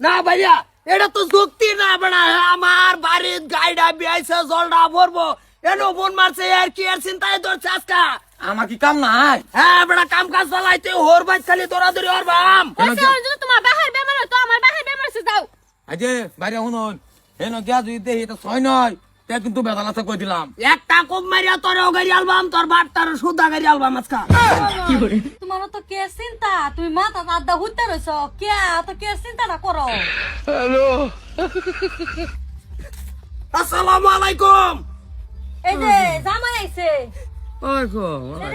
না ভাইয়া এটা তো যুক্তি না বেড়া আমার বাড়ির গাইডা বিয়াইছে জলডা ভরবো। এনো বোন মারছে আর কি আর চিন্তায় ধরছে আজকা? আমার কি কাম নাই? হ্যাঁ বেড়া কাম কাজ চালাইতে হোর বাইত খালি তোরা ধরে ওর বাম তোমার বাহার বেমার তো আমার বাহার বেমার যাও। আজে বাইরে শুনুন। হেন গিয়া যদি দেখি তো ছয় নয়। তে কিন্তু বেদাল আছে কই দিলাম? একটা কোপ মারিয়া তোর গাড়ি আলবাম তোর বাটটার সুদা গাড়ি আলবাম আজকা তোমার তো কে চিন্তা? তুমি মাথা আড্ডা হুইতে রইছ। কে তো কে চিন্তাটা করো। আসসালামু আলাইকুম। এই যে জামাই আইছে। ওই কো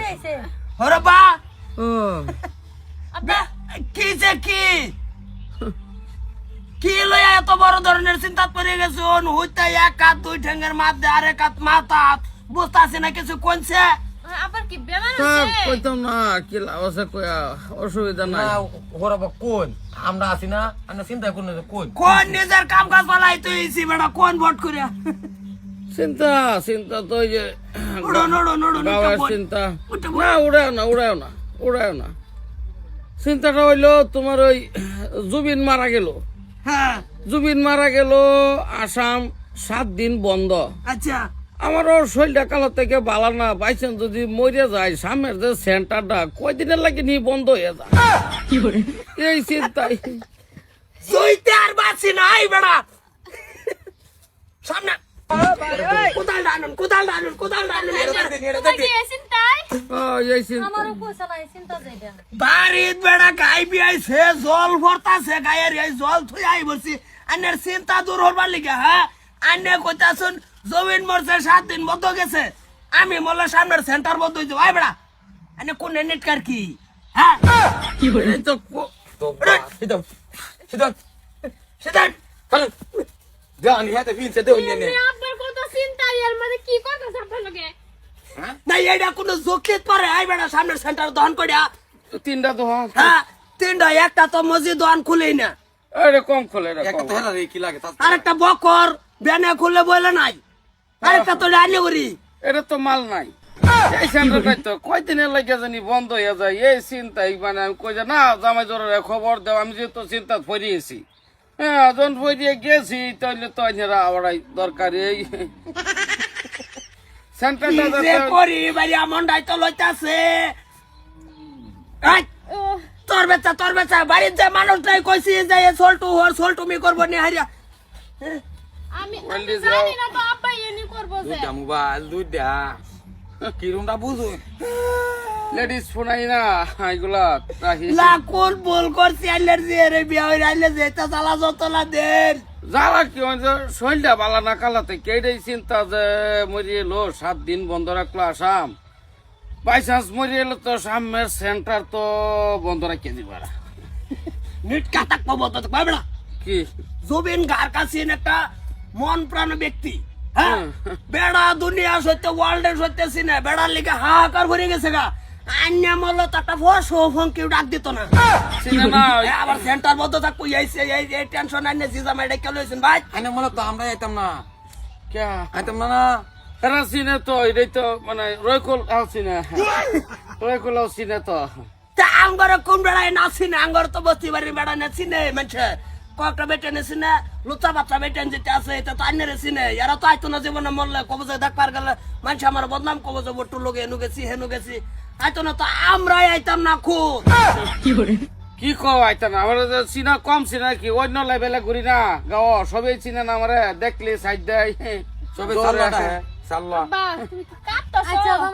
আইছে। ওরে বা ও। বে- কি যে কি? কি লইয়া এত বড় ধরনের চিন্তা পড়ে গেছে ওন হইতে এক হাত দুই ঠেঙ্গের মাঝে আরেক হাত মাথা বুঝতেছি না কিছু কোনছে আবার কি বেমার তা আছে কইতাম না কি লাভ আছে কয়া? অসুবিধা না নাই ওরা কোন? আমরা আছি না আমরা চিন্তা করুন কোন। কোন নিজের কাম কাজ ইসি বেটা কোন ভোট করিয়া? চিন্তা চিন্তা তো ওই যে চিন্তা। না উড়াও না উড়াও না উড়াও না। চিন্তাটা হইল তোমার ওই জুবিন মারা গেল। হ্যাঁ। জুবিন মারা গেল আসাম সাত দিন বন্ধ। আচ্ছা। আমারও শরীরটা কালো থেকে বালা না পাইছেন যদি মরে যায় সামনের যে সেন্টারটা কয়দিনের লাগে নি বন্ধ হয়ে যায়। এই চিন্তাই। জইতে আর বাঁচি নাই বেড়া। সামনে। কোদাল ডানুন কোদাল ডানুন কোদাল ডানুন? বাড়িত বেড়া গাই বিয়াইছে জল ভরতাছে গায়ের এই জল থুই আই বলছি আন্নের চিন্তা দূর হবার লিগে হ্যাঁ? আন্নে কইতাছুন জমিন মরছে সাত দিন বন্ধ গেছে। আমি মলে সামনের সেন্টার বন্ধ হইছে ভাই বেড়া। আন্নে কোন নেটকার কি? হ্যাঁ? তো কো- তো জানি হাতে ফিনছে দেও নে। আপনার কত চিন্তা এর মধ্যে কি করতেছে আপনার? লগে না এইটা কোনো যুক্তিত পারে? আই বেড়া সামনের সেন্টার দহন তিনটা তো হ্যাঁ। তিনটা একটা তো মসজিদ খুলেই না। খোলে এটা একটা হেলা রে কি লাগে আরেকটা বকর বলে নাই। আরেকটা তো এটা তো মাল নাই। এই সেন্টারটাই তো? কয়দিনের লাগে জানি বন্ধ হয়ে যায়। এই চিন্তাই মানে আমি কই না জামাই জোরের খবর দাও আমি যেহেতু চিন্তা ফরিয়েছি হ্যাঁ যখন ফরিয়ে গেছি তাহলে তো আবার দরকার এই। সেন্টারটা যে যাতে- করি বাড়ি আমন্ডাই তো লইতাছে। তোর বেচা তোর বেচা। বাড়ির যে মানুষটাই কইছি যে এ হর সল্টু মি করব নি হারিয়া আমি আমি জানি না তো আব্বা এনি করব যে। দুইটা মোবাইল দুইটা। কিরমটা বুঝুন? লেডিস ফোনাই না এগুলা লাকুল ভুল করছি আইলের যে রে বিয়া হইরে আইলে যে তা জ্বালা যতলা দেন যারা কি শৈলটা বালা না কালাতে কেটাই চিন্তা যে মরিয়ে এলো সাত দিন বন্ধ রাখল আসাম। বাই চান্স মরিয়ে এলো তো সামনের সেন্টার তো বন্ধ রাখিয়ে দিবা নিট কাতাক পাবো তো পাবে না? কি? জুবিন গার কাছে একটা মন প্রাণ ব্যক্তি হ্যাঁ? বেড়া দুনিয়া সত্য ওয়ার্ল্ডের সত্য সিনে বেড়ার লিগে হাহাকার ভরে গেছে গা। আন্যা মল্ল তাটা ফস ফোন কেউ ডাক দিত না। সিনেমা। এ আবার সেন্টার বদ্ধ থাকব এই এই এই- এই টেনশন আইনে জিজা মাইডে কেন লইছেন ভাই। আইনে মনে তো আমরা আইতাম না। কে আইতাম না না? এরা সিনে তো এটাই তো মানে রয়কুল আও সিনে রয়কুল আও সিনে তো। তা আঙ্গর কোন বেড়ায় না সিনে আঙ্গর তো বস্তি বাড়ি বেড়া না সিনে মানুষে। কয়েকটা বেটে নে সিনে লুচা বাচ্চা বেটে আছে এটা তো আইনের সিনে। এরা তো আইতো না জীবনে মরলে কবে যে দেখবার গেলে মানুষ আমার বদনাম কবে যে বট্টু লোকে এনু গেছি হেনু গেছি। আইতো না তো আমরাই আইতাম না খুব কি কও আইতা না? আমার চিনা কম চিনা কি? অন্য লেভেলে ঘুরি না? গাও সবাই চিনে না আমারে। দেখলে সাইড দেয়। সবে দৌড়ে আসে। হ্যাঁ সাল্লা আচ্ছা আমার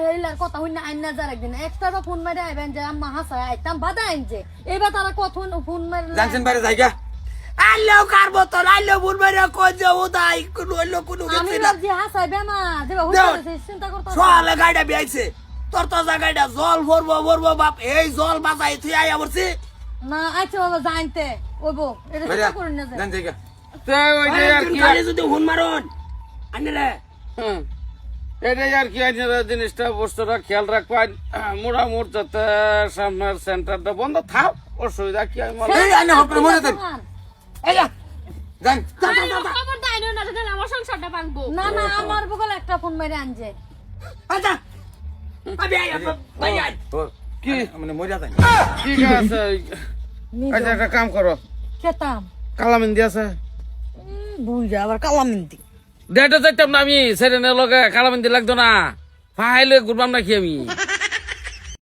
হেলার কথা হইনা আইনা যার একদিন। এক্সট্রা ফোন মারি আইবেন যে আম্মা হাসা আইতাম বাদা আইনছে এবার তারা কখন ফোন মারি জানছেন বাইরে জায়গা আইলেও কার বোতল? আইলেও বুলবাড়ি কই যে উদাই কোনো অন্য কোনো আমি চিন্তা করতে সকালে গাড়িটা বিয়াইছে। তোর তো গাড়িটা জল ভরবো ভরবো বাপ। এই জল বাজাই তুই আইয়া বলছি না আচ্ছা বাবা জানতে। ওইবো এটা চিন্তা করেন না যে। জান জায়গা। ওই যে আর কি যদি হুন মারুন। আনি রে হুম। এটাই আর কি আছে জিনিসটা বস্তুটা খেয়াল রাখবেন। মোটামুটি যাতে সামনের সেন্টারটা বন্ধ থাক অসুবিধা কি আমি মনে কালামিন্দি আছে? বুঝা আবার কালামিন্দি। ডেটে চাইতাম না আমি সেরেনের লগে কালামিন্দি লাগতো না। ফাহাইলে ঘুরবাম নাকি আমি?